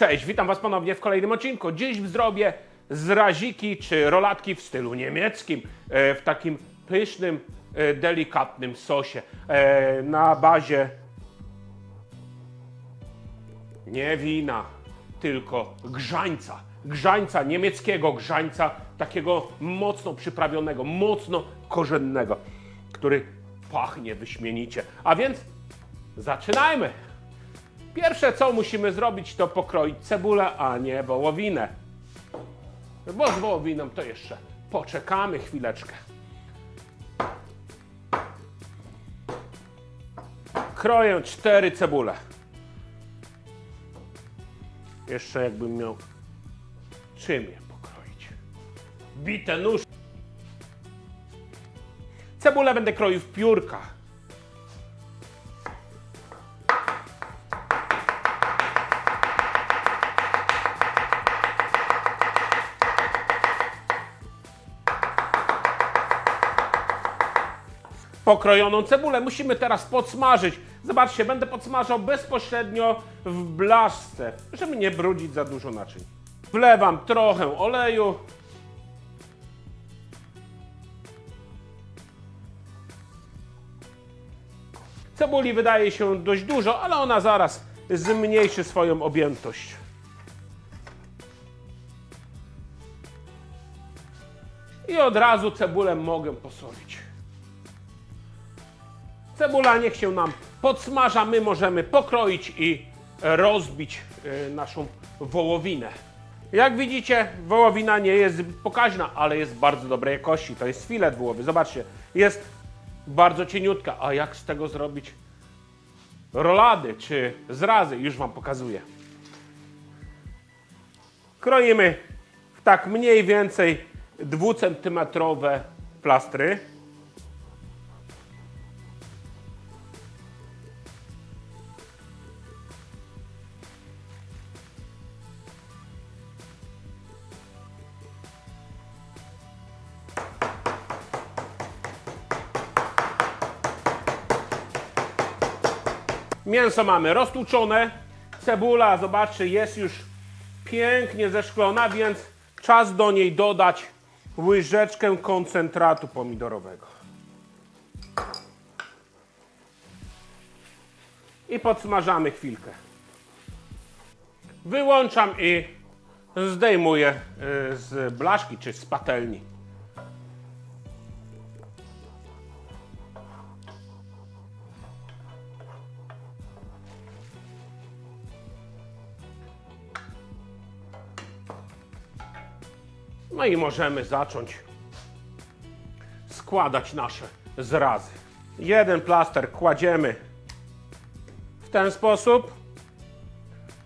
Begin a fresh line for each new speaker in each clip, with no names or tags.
Cześć, witam Was ponownie w kolejnym odcinku. Dziś zrobię zraziki czy rolatki w stylu niemieckim, e, w takim pysznym, e, delikatnym sosie e, na bazie nie wina, tylko grzańca. Grzańca, niemieckiego grzańca, takiego mocno przyprawionego, mocno korzennego, który pachnie wyśmienicie. A więc zaczynajmy! Pierwsze co musimy zrobić to pokroić cebulę, a nie wołowinę. Bo z wołowiną to jeszcze poczekamy chwileczkę. Kroję cztery cebule. Jeszcze jakbym miał czym je pokroić. Bite nóż. Cebulę będę kroił w piórkach. Pokrojoną cebulę. Musimy teraz podsmażyć. Zobaczcie, będę podsmażał bezpośrednio w blaszce, żeby nie brudzić za dużo naczyń. Wlewam trochę oleju. Cebuli wydaje się dość dużo, ale ona zaraz zmniejszy swoją objętość. I od razu cebulę mogę posolić. Cebula niech się nam podsmaża, my możemy pokroić i rozbić y, naszą wołowinę. Jak widzicie, wołowina nie jest pokaźna, ale jest bardzo dobrej jakości. To jest filet wołowy. Zobaczcie, jest bardzo cieniutka. A jak z tego zrobić rolady czy zrazy? Już Wam pokazuję. Kroimy w tak mniej więcej dwucentymetrowe plastry. Mięso mamy roztłuczone. Cebula, zobaczcie, jest już pięknie zeszklona, więc czas do niej dodać łyżeczkę koncentratu pomidorowego. I podsmażamy chwilkę. Wyłączam i zdejmuję y, z blaszki czy z patelni. No i możemy zacząć składać nasze zrazy. Jeden plaster kładziemy w ten sposób,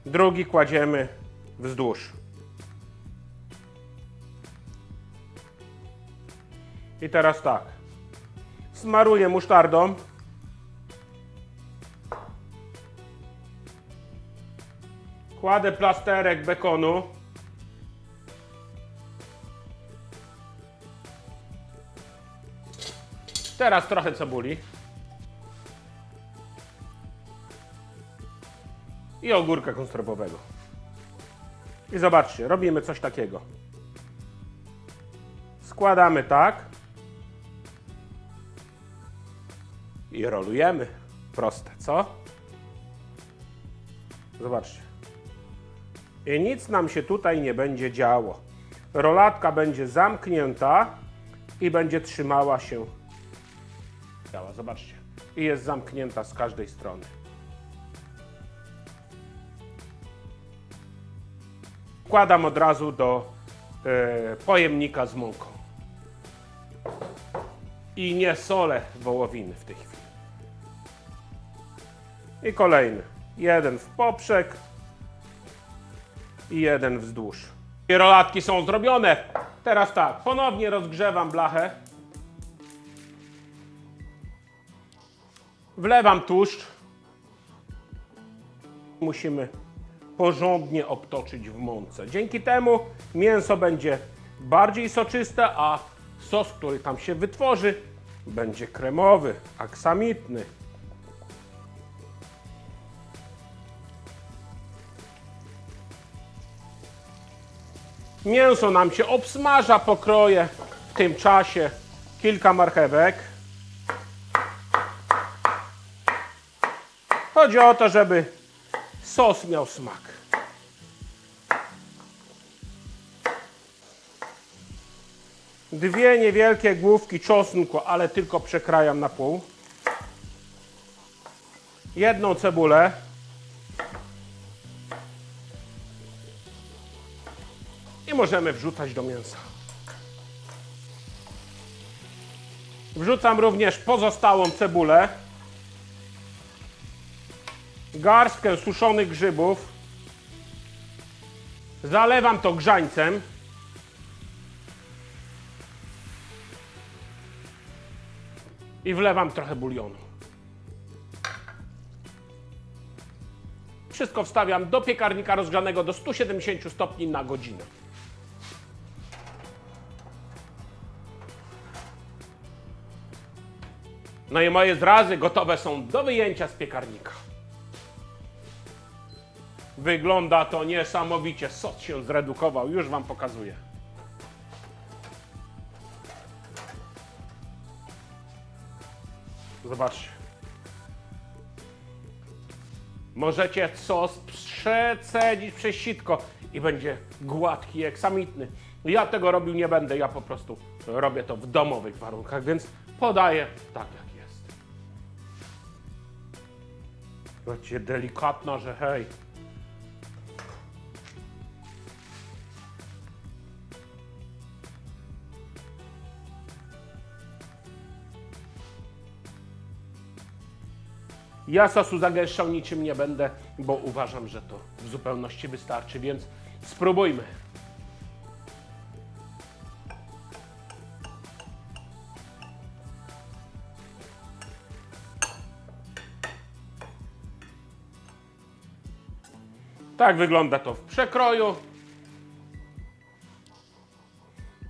drugi kładziemy wzdłuż. I teraz tak. Smaruję musztardą. Kładę plasterek bekonu. Teraz trochę cebuli. I ogórka konserwowego. I zobaczcie, robimy coś takiego. Składamy tak. I rolujemy. Proste, co? Zobaczcie. I nic nam się tutaj nie będzie działo. Rolatka będzie zamknięta i będzie trzymała się działa. Zobaczcie. I jest zamknięta z każdej strony. Wkładam od razu do e, pojemnika z mąką. I nie solę wołowiny w tej chwili. I kolejny. Jeden w poprzek i jeden wzdłuż. I rolatki są zrobione. Teraz tak, ponownie rozgrzewam blachę. Wlewam tłuszcz. Musimy porządnie obtoczyć w mące. Dzięki temu mięso będzie bardziej soczyste, a sos, który tam się wytworzy, będzie kremowy, aksamitny. Mięso nam się obsmaża, pokroję w tym czasie kilka marchewek. Chodzi o to, żeby sos miał smak. Dwie niewielkie główki czosnku, ale tylko przekrajam na pół. Jedną cebulę. I możemy wrzucać do mięsa. Wrzucam również pozostałą cebulę. Garstkę suszonych grzybów. Zalewam to grzańcem. I wlewam trochę bulionu. Wszystko wstawiam do piekarnika rozgrzanego do 170 stopni na godzinę. No i moje zrazy gotowe są do wyjęcia z piekarnika. Wygląda to niesamowicie. Sos się zredukował, już Wam pokazuję. Zobaczcie. Możecie sos przecedzić przez sitko i będzie gładki, eksamitny. Ja tego robił nie będę, ja po prostu robię to w domowych warunkach, więc podaję tak jak jest. Będzie delikatna, że hej. Ja sosu zagęszczał niczym nie będę, bo uważam, że to w zupełności wystarczy, więc spróbujmy. Tak wygląda to w przekroju.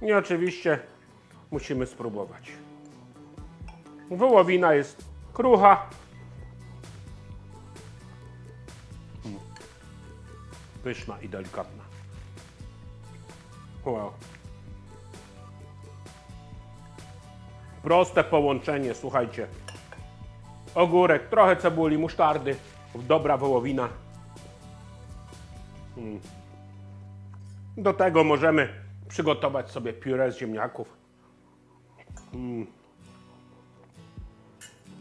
I oczywiście musimy spróbować. Wołowina jest krucha, Pyszna i delikatna. Wow. Proste połączenie, słuchajcie. Ogórek, trochę cebuli, musztardy, dobra wołowina. Mm. Do tego możemy przygotować sobie pióre z ziemniaków. Mm.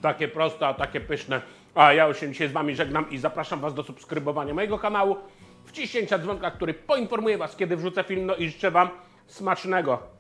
Takie proste, a takie pyszne. A ja już się dzisiaj z Wami żegnam i zapraszam Was do subskrybowania mojego kanału, wciśnięcia dzwonka, który poinformuje Was, kiedy wrzucę film, no i życzę Wam smacznego.